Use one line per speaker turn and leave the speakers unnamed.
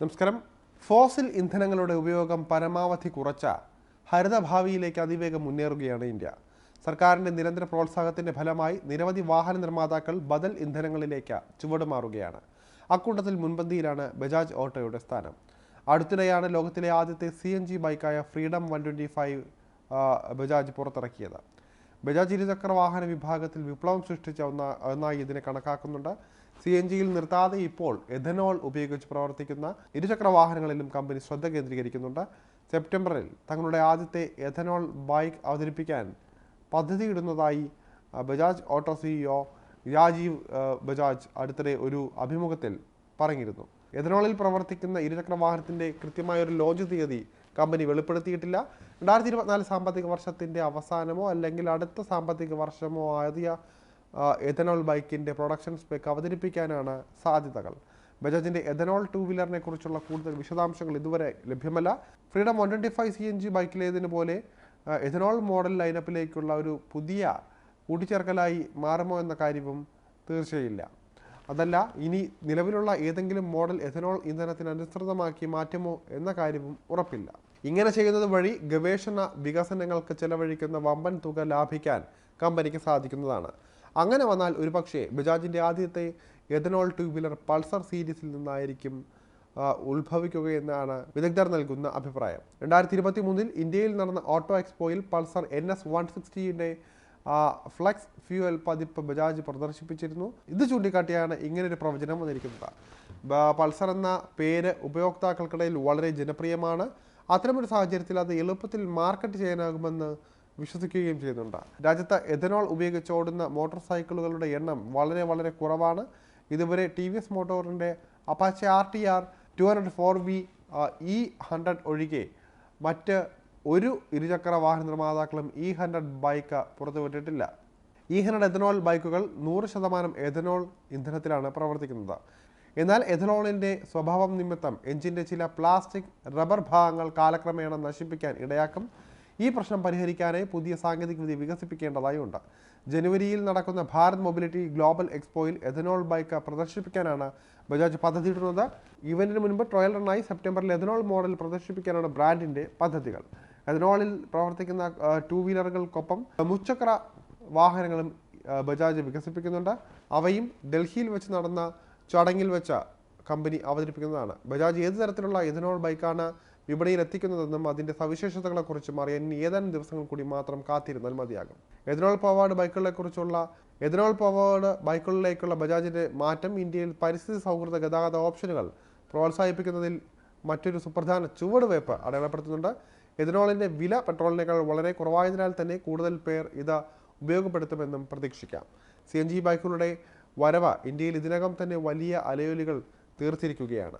നമസ്കാരം. ഫോസിൽ ഇന്ധനങ്ങളുടെ ഉപയോഗം പരമാവധി കുറച്ച ഹരിതഭാവിയിലേക്ക് അതിവേഗം മുന്നേറുകയാണ് ഇന്ത്യ. സർക്കാരിന്റെ നിരന്തര പ്രോത്സാഹനത്തിന്റെ ഫലമായി നിരവധി വാഹന നിർമ്മാതാക്കൾ ബദൽ ഇന്ധനങ്ങളിലേക്ക് ചുവടുമാറുകയാണ് അക്കൂട്ടത്തിൽ മുൻപന്തിയിലാണ് ബജാജ് ഓട്ടോയുടെ സ്ഥാനം. അടുത്തിടെയാണ് ലോകത്തിലെ ആദ്യത്തെ C N G ബൈക്കായ Freedom one twenty five Bajaj പുറത്തിറക്കിയത്. ബജാജ് ഇരുചക്ര വാഹന വിഭാഗത്തിൽ വിപ്ലവം സൃഷ്ടിച്ച ഒന്ന ഒന്നായി ഇതിനെ കണക്കാക്കുന്നുണ്ട്. സി എൻ ജിയിൽ നിർത്താതെ ഇപ്പോൾ എഥനോൾ ഉപയോഗിച്ച് പ്രവർത്തിക്കുന്ന ഇരുചക്ര വാഹനങ്ങളിലും കമ്പനി ശ്രദ്ധ കേന്ദ്രീകരിക്കുന്നുണ്ട്. സെപ്റ്റംബറിൽ തങ്ങളുടെ ആദ്യത്തെ എഥനോൾ ബൈക്ക് അവതരിപ്പിക്കാൻ പദ്ധതിയിടുന്നതായി ബജാജ് ഓട്ടോ സിഇഒ രാജീവ് ബജാജ് അടുത്തിടെ ഒരു അഭിമുഖത്തിൽ പറഞ്ഞിരുന്നു. എഥനോളിൽ പ്രവർത്തിക്കുന്ന ഇരുചക്ര വാഹനത്തിന്റെ കൃത്യമായ ഒരു ലോഞ്ച് തീയതി കമ്പനി വെളിപ്പെടുത്തിയിട്ടില്ല. രണ്ടായിരത്തി ഇരുപത്തിനാല് സാമ്പത്തിക വർഷത്തിന്റെ അവസാനമോ അല്ലെങ്കിൽ അടുത്ത സാമ്പത്തിക വർഷമോ ആദ്യ എഥനോൾ ബൈക്കിന്റെ പ്രൊഡക്ഷൻ സ്പെക്ക് അവതരിപ്പിക്കാനാണ് സാധ്യതകൾ. ബജാജിന്റെ എഥനോൾ ടു വീലറിനെ കുറിച്ചുള്ള കൂടുതൽ വിശദാംശങ്ങൾ ഇതുവരെ ലഭ്യമല്ല. Freedom one twenty five C N G ബൈക്കിലേതിന് പോലെ എഥനോൾ മോഡൽ ലൈനപ്പിലേക്കുള്ള ഒരു പുതിയ കൂട്ടിച്ചേർക്കലായി മാറുമോ എന്ന കാര്യവും തീർച്ചയില്ല അതല്ല ഇനി നിലവിലുള്ള ഏതെങ്കിലും മോഡൽ എഥനോൾ ഇന്ധനത്തിന് അനുസൃതമാക്കി മാറ്റുമോ എന്ന കാര്യവും ഉറപ്പില്ല. ഇങ്ങനെ ചെയ്യുന്നത് വഴി ഗവേഷണ വികസനങ്ങൾക്ക് ചെലവഴിക്കുന്ന വമ്പൻ തുക ലാഭിക്കാൻ കമ്പനിക്ക് സാധിക്കുന്നതാണ്. അങ്ങനെ വന്നാൽ ഒരുപക്ഷെ ബജാജിന്റെ ആദ്യത്തെ എഥനോൾ ടു വീലർ പൾസർ സീരീസിൽ നിന്നായിരിക്കും ഉത്ഭവിക്കുകയെന്നാണ് വിദഗ്ധർ നൽകുന്ന അഭിപ്രായം. രണ്ടായിരത്തി ഇരുപത്തി മൂന്നിൽ ഇന്ത്യയിൽ നടന്ന ഓട്ടോ എക്സ്പോയിൽ പൾസർ എൻ എസ് വൺ സിക്സ്റ്റിയുടെ ഫ്ലക്സ് ഫ്യൂവൽ പതിപ്പ് ബജാജ് പ്രദർശിപ്പിച്ചിരുന്നു. ഇത് ചൂണ്ടിക്കാട്ടിയാണ് ഇങ്ങനൊരു പ്രവചനം വന്നിരിക്കുന്നത്. പൾസർ എന്ന പേര് ഉപയോക്താക്കൾക്കിടയിൽ വളരെ ജനപ്രിയമാണ്. അത്തരമൊരു സാഹചര്യത്തിൽ അത് എളുപ്പത്തിൽ മാർക്കറ്റ് ചെയ്യാനാകുമെന്ന് വിശ്വസിക്കുകയും ചെയ്യുന്നുണ്ട്. രാജ്യത്ത് എഥനോൾ ഉപയോഗിച്ച് ഓടുന്ന മോട്ടോർ സൈക്കിളുകളുടെ എണ്ണം വളരെ വളരെ കുറവാണ്. ഇതുവരെ ടി വി എസ് മോട്ടോറിന്റെ Apache R T R two hundred four V E hundred ഒഴികെ മറ്റ് ഒരു ഇരുചക്ര വാഹന നിർമ്മാതാക്കളും ഇ ഹൺഡ്രഡ് ബൈക്ക് പുറത്തുവിട്ടിട്ടില്ല ഇ ഹൺഡ്രഡ് എഥനോൾ ബൈക്കുകൾ നൂറ് ശതമാനം എഥനോൾ ഇന്ധനത്തിലാണ് പ്രവർത്തിക്കുന്നത്. എന്നാൽ എഥനോളിന്റെ സ്വഭാവം നിമിത്തം എഞ്ചിന്റെ ചില പ്ലാസ്റ്റിക് റബ്ബർ ഭാഗങ്ങൾ കാലക്രമേണ നശിപ്പിക്കാൻ ഇടയാക്കും. ഈ പ്രശ്നം പരിഹരിക്കാനായി പുതിയ സാങ്കേതികവിദ്യ വികസിപ്പിക്കേണ്ടതായി ഉണ്ട്. ജനുവരിയിൽ നടക്കുന്ന ഭാരത് മൊബിലിറ്റി ഗ്ലോബൽ എക്സ്പോയിൽ എഥനോൾ ബൈക്ക് പ്രദർശിപ്പിക്കാനാണ് ബജാജ് പദ്ധതി പദ്ധതിയിടുന്നത്. ഇവന്റിന് മുൻപ് ട്രയൽ റണ്ണായി സെപ്റ്റംബറിൽ എഥനോൾ മോഡൽ പ്രദർശിപ്പിക്കാനാണ് ബ്രാൻഡിന്റെ പദ്ധതികൾ. എഥനോളിൽ പ്രവർത്തിക്കുന്ന ടു വീലറുകൾക്കൊപ്പം മുച്ചക്ര വാഹനങ്ങളും ബജാജ് വികസിപ്പിക്കുന്നുണ്ട്. അവയും ഡൽഹിയിൽ വെച്ച് നടന്ന ചടങ്ങിൽ വെച്ച കമ്പനി അവതരിപ്പിക്കുന്നതാണ്. ബജാജ് ഏത് തരത്തിലുള്ള എഥനോൾ ബൈക്കാണ് വിപണിയിൽ എത്തിക്കുന്നതെന്നും അതിന്റെ സവിശേഷതകളെക്കുറിച്ചും അറിയാൻ ഏതാനും ദിവസങ്ങൾ കൂടി മാത്രം കാത്തിരുന്നാൽ മതിയാകും. എഥനോൾ പവേർഡ് ബൈക്കുകളെക്കുറിച്ചുള്ള എഥനോൾ പവേർഡ് ബൈക്കുകളിലേക്കുള്ള ബജാജിന്റെ മാറ്റം ഇന്ത്യയിൽ പരിസ്ഥിതി സൗഹൃദ ഗതാഗത ഓപ്ഷനുകൾ പ്രോത്സാഹിപ്പിക്കുന്നതിൽ മറ്റൊരു സുപ്രധാന ചുവടുവയ്പ് അടയാളപ്പെടുത്തുന്നുണ്ട്. എഥനോളിന്റെ വില പെട്രോളിനേക്കാൾ വളരെ കുറവായതിനാൽ തന്നെ കൂടുതൽ പേർ ഇത് ഉപയോഗപ്പെടുത്തുമെന്നും പ്രതീക്ഷിക്കാം. സി എൻ ജി ബൈക്കുകളുടെ വരവ് ഇന്ത്യയിൽ ഇതിനകം തന്നെ വലിയ അലയൊലികൾ തീർത്തിരിക്കുകയാണ്.